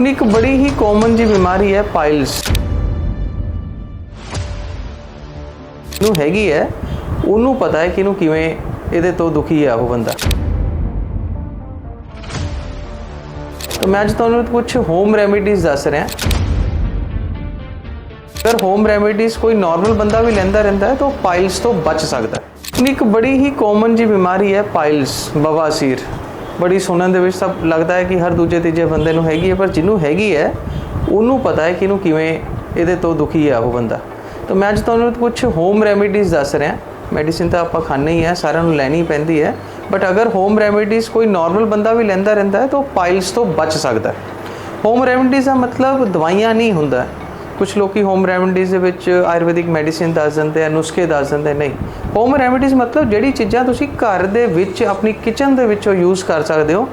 ਹੁਣ ਇੱਕ ਬੜੀ ਹੀ ਕਾਮਨ ਜੀ ਬਿਮਾਰੀ ਹੈ ਪਾਈਲਸ ਨੂੰ ਹੈਗੀ ਹੈ, ਉਹਨੂੰ ਪਤਾ ਹੈ ਕਿ ਇਹਨੂੰ ਕਿਵੇਂ ਇਹਦੇ ਤੋਂ ਦੁਖੀ ਹੈ ਉਹ ਬੰਦਾ। ਤਾਂ ਮੈਂ ਅੱਜ ਤੁਹਾਨੂੰ ਕੁਝ ਹੋਮ ਰੈਮੇਡੀਜ਼ ਦੱਸ ਰਿਹਾ। ਅਗਰ ਹੋਮ ਰੈਮੇਡੀਜ਼ ਕੋਈ ਨਾਰਮਲ ਬੰਦਾ ਵੀ ਲੈਂਦਾ ਰਹਿੰਦਾ ਹੈ, ਤਾਂ ਉਹ ਪਾਈਲਸ ਤੋਂ ਬਚ ਸਕਦਾ ਹੈ। ਹੁਣ ਇੱਕ ਬੜੀ ਹੀ ਕਾਮਨ ਜੀ ਬਿਮਾਰੀ ਹੈ ਪਾਈਲਸ ਬਵਾਸੀਰ। ਬੜੀ ਸੁਣਨ ਦੇ ਵਿੱਚ ਸਭ ਲੱਗਦਾ ਹੈ ਕਿ ਹਰ ਦੂਜੇ ਤੀਜੇ ਬੰਦੇ ਨੂੰ ਹੈਗੀ ਹੈ, ਪਰ ਜਿਹਨੂੰ ਹੈਗੀ ਹੈ, ਉਹਨੂੰ ਪਤਾ ਹੈ ਕਿ ਇਹਨੂੰ ਕਿਵੇਂ ਇਹਦੇ ਤੋਂ ਦੁਖੀ ਹੈ ਉਹ ਬੰਦਾ। ਤਾਂ ਮੈਂ ਅੱਜ ਤੁਹਾਨੂੰ ਕੁਝ ਹੋਮ ਰੈਮੇਡੀਜ਼ ਦੱਸ ਰਿਹਾ। ਮੈਡੀਸਿਨ ਤਾਂ ਆਪਾਂ ਖਾਣੇ ਹੀ ਹੈ, ਸਾਰਿਆਂ ਨੂੰ ਲੈਣੀ ਪੈਂਦੀ ਹੈ। ਬਟ ਅਗਰ ਹੋਮ ਰੈਮੇਡੀਜ਼ ਕੋਈ ਨਾਰਮਲ ਬੰਦਾ ਵੀ ਲੈਂਦਾ ਰਹਿੰਦਾ ਹੈ, ਤਾਂ ਉਹ ਪਾਈਲਸ ਤੋਂ ਬਚ ਸਕਦਾ ਹੈ। ਹੋਮ ਰੈਮੇਡੀਜ਼ ਦਾ ਮਤਲਬ ਦਵਾਈਆਂ ਨਹੀਂ ਹੁੰਦਾ। ਕੁਝ ਲੋਕੀ ਹੋਮ ਰੈਮਡੀਜ਼ ਦੇ ਵਿੱਚ ਆਯੁਰਵੈਦਿਕ ਮੈਡੀਸਿਨ ਦੱਸ ਦਿੰਦੇ ਆ, ਨੁਸਖੇ ਦੱਸ ਦਿੰਦੇ ਨਹੀਂ। ਹੋਮ ਰੈਮਡੀਜ਼ ਮਤਲਬ ਜਿਹੜੀ ਚੀਜ਼ਾਂ ਤੁਸੀਂ ਘਰ ਦੇ ਵਿੱਚ, ਆਪਣੀ ਕਿਚਨ ਦੇ ਵਿੱਚੋਂ ਯੂਜ਼ ਕਰ ਸਕਦੇ ਹੋ।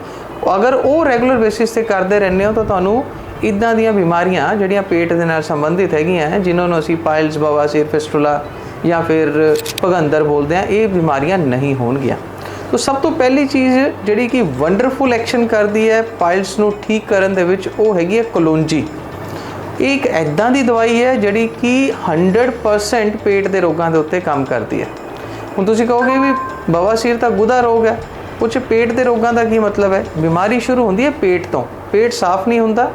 ਅਗਰ ਉਹ ਰੈਗੂਲਰ ਬੇਸਿਸ ਤੇ ਕਰਦੇ ਰਹਿੰਦੇ ਹੋ ਤਾਂ ਤੁਹਾਨੂੰ ਇਦਾਂ ਦੀਆਂ ਬਿਮਾਰੀਆਂ ਜਿਹੜੀਆਂ ਪੇਟ ਦੇ ਨਾਲ ਸੰਬੰਧਿਤ ਹੈਗੀਆਂ ਜਿਨ੍ਹਾਂ ਨੂੰ ਅਸੀਂ ਪਾਇਲਸ ਬਵਾਸੀਰ ਫਿਸਟੂਲਾ ਜਾਂ ਫਿਰ ਭਗੰਦਰ ਬੋਲਦੇ ਆ, ਇਹ ਬਿਮਾਰੀਆਂ ਨਹੀਂ ਹੋਣਗੀਆਂ। ਤੋ ਸਭ ਤੋਂ ਪਹਿਲੀ ਚੀਜ਼ ਜਿਹੜੀ ਕਿ ਵੰਡਰਫੁਲ ਐਕਸ਼ਨ ਕਰਦੀ ਹੈ ਪਾਇਲਸ ਨੂੰ ਠੀਕ ਕਰਨ ਦੇ ਵਿੱਚ ਉਹ ਹੈਗੀ ਹੈ ਕਲੋਂਜੀ। ਇਹ ਇੱਕ ਐਦਾਂ ਦੀ ਦਵਾਈ ਹੈ ਜਿਹੜੀ ਕਿ 100% ਪੇਟ ਦੇ ਰੋਗਾਂ ਦੇ ਉੱਤੇ ਕੰਮ ਕਰਦੀ ਹੈ। ਹੁਣ ਤੁਸੀਂ ਕਹੋਗੇ ਵੀ ਬਵਾਸੀਰ ਤਾਂ ਗੁਦਾ ਰੋਗ ਹੈ। ਉਹ 'ਚ ਪੇਟ ਦੇ ਰੋਗਾਂ ਦਾ ਕੀ ਮਤਲਬ ਹੈ? ਬਿਮਾਰੀ ਸ਼ੁਰੂ ਹੁੰਦੀ ਹੈ ਪੇਟ ਤੋਂ। ਪੇਟ ਸਾਫ਼ ਨਹੀਂ ਹੁੰਦਾ।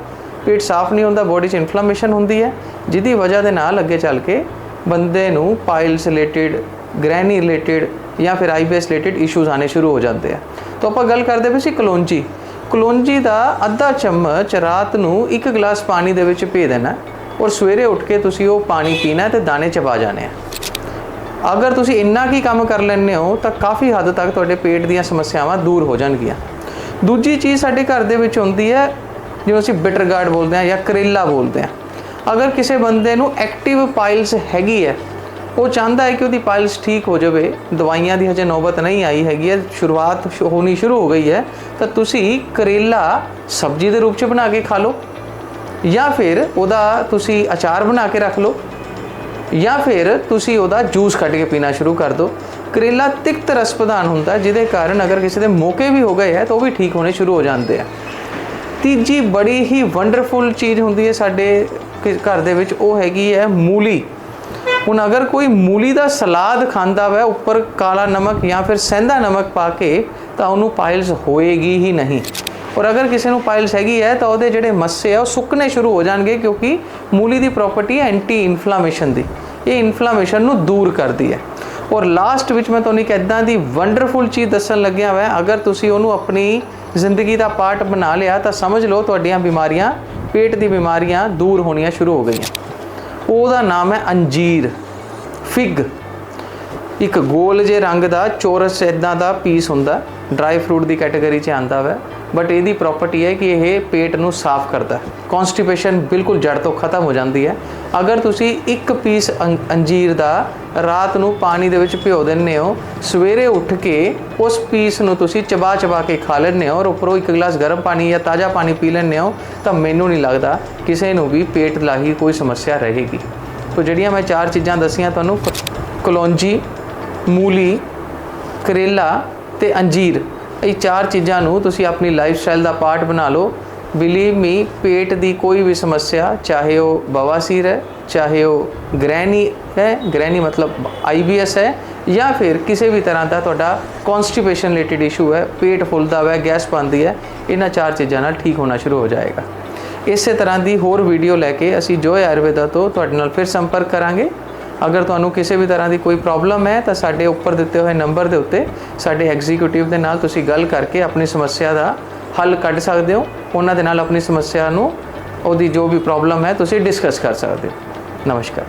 ਪੇਟ ਸਾਫ਼ ਨਹੀਂ ਹੁੰਦਾ ਬੋਡੀ 'ਚ ਇਨਫਲੇਮੇਸ਼ਨ ਹੁੰਦੀ ਹੈ, ਜਿਹਦੀ ਵਜ੍ਹਾ ਦੇ ਨਾਲ ਅੱਗੇ ਚੱਲ ਕੇ ਬੰਦੇ ਨੂੰ ਪਾਈਲਸ ਰਿਲੇਟਡ ਗ੍ਰੈਨੀ ਰਿਲੇਟਡ ਜਾਂ ਫਿਰ ਆਈਬੀਐਸ ਰਿਲੇਟਡ ਇਸ਼ੂਜ਼ ਆਨੇ ਸ਼ੁਰੂ ਹੋ ਜਾਂਦੇ ਆ। ਤਾਂ ਆਪਾਂ ਗੱਲ ਕਰਦੇ ਪਏ ਸੀ ਕਲੋਂਜੀ ਕਲੋਂਜੀ ਦਾ ਅੱਧਾ ਚਮਚ ਰਾਤ ਨੂੰ ਇੱਕ ਗਲਾਸ ਪਾਣੀ ਦੇ ਵਿੱਚ ਭੇ ਦੇਣਾ ਔਰ ਸਵੇਰੇ ਉੱਠ ਕੇ ਤੁਸੀਂ ਉਹ ਪਾਣੀ ਪੀਣਾ ਤੇ ਦਾਣੇ ਚਬਾ ਜਾਣੇ ਆ। ਅਗਰ ਤੁਸੀਂ ਇੰਨਾ ਕੀ ਕੰਮ ਕਰ ਲੈਂਦੇ ਹੋ ਤਾਂ ਕਾਫੀ ਹੱਦ ਤੱਕ ਤੁਹਾਡੇ ਪੇਟ ਦੀਆਂ ਸਮੱਸਿਆਵਾਂ ਦੂਰ ਹੋ ਜਾਣਗੀਆਂ। ਦੂਜੀ ਚੀਜ਼ ਸਾਡੇ ਘਰ ਦੇ ਵਿੱਚ ਹੁੰਦੀ ਹੈ, ਜਿਵੇਂ ਅਸੀਂ ਬਿਟਰ ਗਾਰਡ ਬੋਲਦੇ ਹਾਂ ਜਾਂ ਕਰੇਲਾ ਬੋਲਦੇ ਹਾਂ। ਅਗਰ ਕਿਸੇ ਬੰਦੇ ਨੂੰ ਐਕਟਿਵ ਪਾਈਲਸ ਹੈਗੀ ਹੈ ਉਹ ਚਾਹੁੰਦਾ ਹੈ ਕਿ ਉਹਦੀ ਪਾਇਲਸ ਠੀਕ ਹੋ ਜਾਵੇ। ਦਵਾਈਆਂ ਦੀ ਹਜੇ ਨੌਬਤ ਨਹੀਂ ਆਈ ਹੈਗੀ ਹੈ। ਸ਼ੁਰੂਆਤ ਸ਼ੁ- ਹੋਣੀ ਸ਼ੁਰੂ ਹੋ ਗਈ ਹੈ। ਤਾਂ ਤੁਸੀਂ ਕਰੇਲਾ ਸਬਜ਼ੀ ਦੇ ਰੂਪ ਚ ਬਣਾ ਕੇ ਖਾ ਲਓ। ਜਾਂ ਫਿਰ ਉਹਦਾ ਤੁਸੀਂ ਅਚਾਰ ਬਣਾ ਕੇ ਰੱਖ ਲਓ। ਜਾਂ ਫਿਰ ਤੁਸੀਂ ਉਹਦਾ ਜੂਸ ਕੱਢ ਕੇ ਪੀਣਾ ਸ਼ੁਰੂ ਕਰ ਦਿਓ। ਕਰੇਲਾ ਤਿਕਤ ਰਸ ਪ੍ਰਦਾਨ ਹੁੰਦਾ ਜਿਹਦੇ ਕਾਰਨ ਅਗਰ ਕਿਸੇ ਦੇ ਮੌਕੇ ਵੀ ਹੋ ਗਏ ਹੈ, ਤਾਂ ਉਹ ਵੀ ਠੀਕ ਹੋਣੇ ਸ਼ੁਰੂ ਹੋ ਜਾਂਦੇ ਆ। ਤੀਜੀ ਬੜੀ ਹੀ ਵੰਡਰਫੁਲ ਚੀਜ਼ ਹੁੰਦੀ ਹੈ ਸਾਡੇ ਘਰ ਦੇ ਵਿੱਚ, ਉਹ ਹੈਗੀ ਹੈ ਮੂਲੀ। ਹੁਣ ਅਗਰ ਕੋਈ ਮੂਲੀ ਦਾ ਸਲਾਦ ਖਾਂਦਾ ਵਾ, ਉੱਪਰ ਕਾਲਾ ਨਮਕ ਜਾਂ ਫਿਰ ਸੈਂਦਾ ਨਮਕ ਪਾ ਕੇ, ਤਾਂ ਉਹਨੂੰ ਪਾਇਲਸ ਹੋਏਗੀ ਹੀ ਨਹੀਂ। ਔਰ ਅਗਰ ਕਿਸੇ ਨੂੰ ਪਾਇਲਸ ਹੈਗੀ ਹੈ, ਤਾਂ ਉਹਦੇ ਜਿਹੜੇ ਮੱਸੇ ਆ, ਉਹ ਸੁੱਕਣੇ ਸ਼ੁਰੂ ਹੋ ਜਾਣਗੇ ਕਿਉਂਕਿ ਮੂਲੀ ਦੀ ਪ੍ਰੋਪਰਟੀ ਹੈ ਐਂਟੀ ਇਨਫਲਾਮੇਸ਼ਨ ਦੀ। ਇਹ ਇਨਫਲਾਮੇਸ਼ਨ ਨੂੰ ਦੂਰ ਕਰਦੀ ਹੈ। ਔਰ ਲਾਸਟ ਵਿੱਚ ਮੈਂ ਤੁਹਾਨੂੰ ਇੱਕ ਇਦਾਂ ਦੀ ਵੰਡਰਫੁਲ ਚੀਜ਼ ਦੱਸਣ ਲੱਗਿਆ ਹੋਇਆ ਅਗਰ ਤੁਸੀਂ ਉਹਨੂੰ ਆਪਣੀ ਜ਼ਿੰਦਗੀ ਦਾ ਪਾਰਟ ਬਣਾ ਲਿਆ, ਤਾਂ ਸਮਝ ਲਓ ਤੁਹਾਡੀਆਂ ਬਿਮਾਰੀਆਂ, ਪੇਟ ਦੀ ਬਿਮਾਰੀਆਂ ਦੂਰ ਹੋਣੀਆਂ ਸ਼ੁਰੂ ਹੋ ਗਈਆਂ। ਉਹਦਾ ਨਾਮ ਹੈ ਅੰਜੀਰ। ਫਿਗ। ਇੱਕ ਗੋਲ ਜੇ ਰੰਗ ਦਾ ਚੌਰਸ ਇਦਾਂ ਦਾ ਪੀਸ ਹੁੰਦਾ। ਡਰਾਈ ਫਰੂਟ ਦੀ ਕੈਟਾਗਰੀ 'ਚ ਆਂਦਾ ਵਾ। ਬਟ ਇਹਦੀ ਪ੍ਰੋਪਰਟੀ ਹੈ ਕਿ ਇਹ ਪੇਟ ਨੂੰ ਸਾਫ਼ ਕਰਦਾ ਹੈ। ਕਨਸਟੀਪੇਸ਼ਨ ਬਿਲਕੁਲ ਜੜ ਤੋਂ ਖਤਮ ਹੋ ਜਾਂਦੀ ਹੈ। ਅਗਰ ਤੁਸੀਂ ਇੱਕ ਪੀਸ ਅੰ- ਅੰਜੀਰ ਦਾ ਰਾਤ ਨੂੰ ਪਾਣੀ ਦੇ ਵਿੱਚ ਭਿਓ ਦਿੰਦੇ ਹੋ, ਸਵੇਰੇ ਉੱਠ ਕੇ ਉਸ ਪੀਸ ਨੂੰ ਤੁਸੀਂ ਚਬਾ ਚਬਾ ਕੇ ਖਾ ਲੈਂਦੇ ਹੋ ਔਰ ਉੱਪਰੋਂ ਇੱਕ ਗਲਾਸ ਗਰਮ ਪਾਣੀ ਜਾਂ ਤਾਜ਼ਾ ਪਾਣੀ ਪੀ ਲੈਂਦੇ ਹੋ, ਤਾਂ ਮੈਨੂੰ ਨਹੀਂ ਲੱਗਦਾ ਕਿਸੇ ਨੂੰ ਵੀ ਪੇਟ ਲਾਹੀ ਕੋਈ ਸਮੱਸਿਆ ਰਹੇਗੀ। ਤੋ ਜਿਹੜੀਆਂ ਮੈਂ ਚਾਰ ਚੀਜ਼ਾਂ ਦੱਸੀਆਂ ਤੁਹਾਨੂੰ, ਕਲੌਂਜੀ, ਮੂਲੀ, ਕਰੇਲਾ ਤੇ ਅੰਜੀਰ। ਇਹ ਚਾਰ ਚੀਜ਼ਾਂ ਨੂੰ ਤੁਸੀਂ ਆਪਣੀ ਲਾਈਫ ਸਟਾਈਲ ਦਾ ਪਾਰਟ ਬਣਾ ਲਓ। ਬਿਲੀਵ ਮੀ ਪੇਟ ਦੀ ਕੋਈ ਵੀ ਸਮੱਸਿਆ, ਚਾਹੇ ਉਹ ਬਵਾਸੀਰ ਹੈ, ਚਾਹੇ ਉਹ ਗ੍ਰੈਨੀ ਹੈ ਗ੍ਰੈਨੀ ਮਤਲਬ ਆਈਬੀਐਸ ਹੈ, ਜਾਂ ਫਿਰ ਕਿਸੇ ਵੀ ਤਰ੍ਹਾਂ ਦਾ ਤੁਹਾਡਾ ਕਨਸਟੀਪੇਸ਼ਨ ਰਿਲੇਟਡ ਇਸ਼ੂ ਹੈ, ਪੇਟ ਫੁੱਲਦਾ ਹੈ ਗੈਸ ਬਣਦੀ ਹੈ, ਇਹਨਾਂ ਚਾਰ ਚੀਜ਼ਾਂ ਨਾਲ ਠੀਕ ਹੋਣਾ ਸ਼ੁਰੂ ਹੋ ਜਾਏਗਾ। ਇਸੇ ਤਰ੍ਹਾਂ ਦੀ ਹੋਰ ਵੀਡੀਓ ਲੈ ਕੇ ਅਸੀਂ ਜੋਏ ਆਯੁਰਵੇਦਾ ਤੋਂ ਤੁਹਾਡੇ ਨਾਲ ਫਿਰ ਸੰਪਰਕ ਕਰਾਂਗੇ। ਅਗਰ ਤੁਹਾਨੂੰ ਕਿਸੇ ਵੀ ਤਰ੍ਹਾਂ ਦੀ ਕੋਈ ਪ੍ਰੋਬਲਮ ਹੈ, ਤਾਂ ਸਾਡੇ ਉੱਪਰ ਦਿੱਤੇ ਹੋਏ ਨੰਬਰ ਦੇ ਉੱਤੇ ਸਾਡੇ ਐਗਜ਼ੀਕਿਊਟਿਵ ਦੇ ਨਾਲ ਤੁਸੀਂ ਗੱਲ ਕਰਕੇ ਆਪਣੀ ਸਮੱਸਿਆ ਦਾ ਹੱਲ ਕੱਢ ਸਕਦੇ ਹੋ। ਉਹਨਾਂ ਦੇ ਨਾਲ ਆਪਣੀ ਸਮੱਸਿਆ ਨੂੰ, ਉਹਦੀ ਜੋ ਵੀ ਪ੍ਰੋਬਲਮ ਹੈ, ਤੁਸੀਂ ਡਿਸਕਸ ਕਰ ਸਕਦੇ ਹੋ। ਨਮਸਕਾਰ।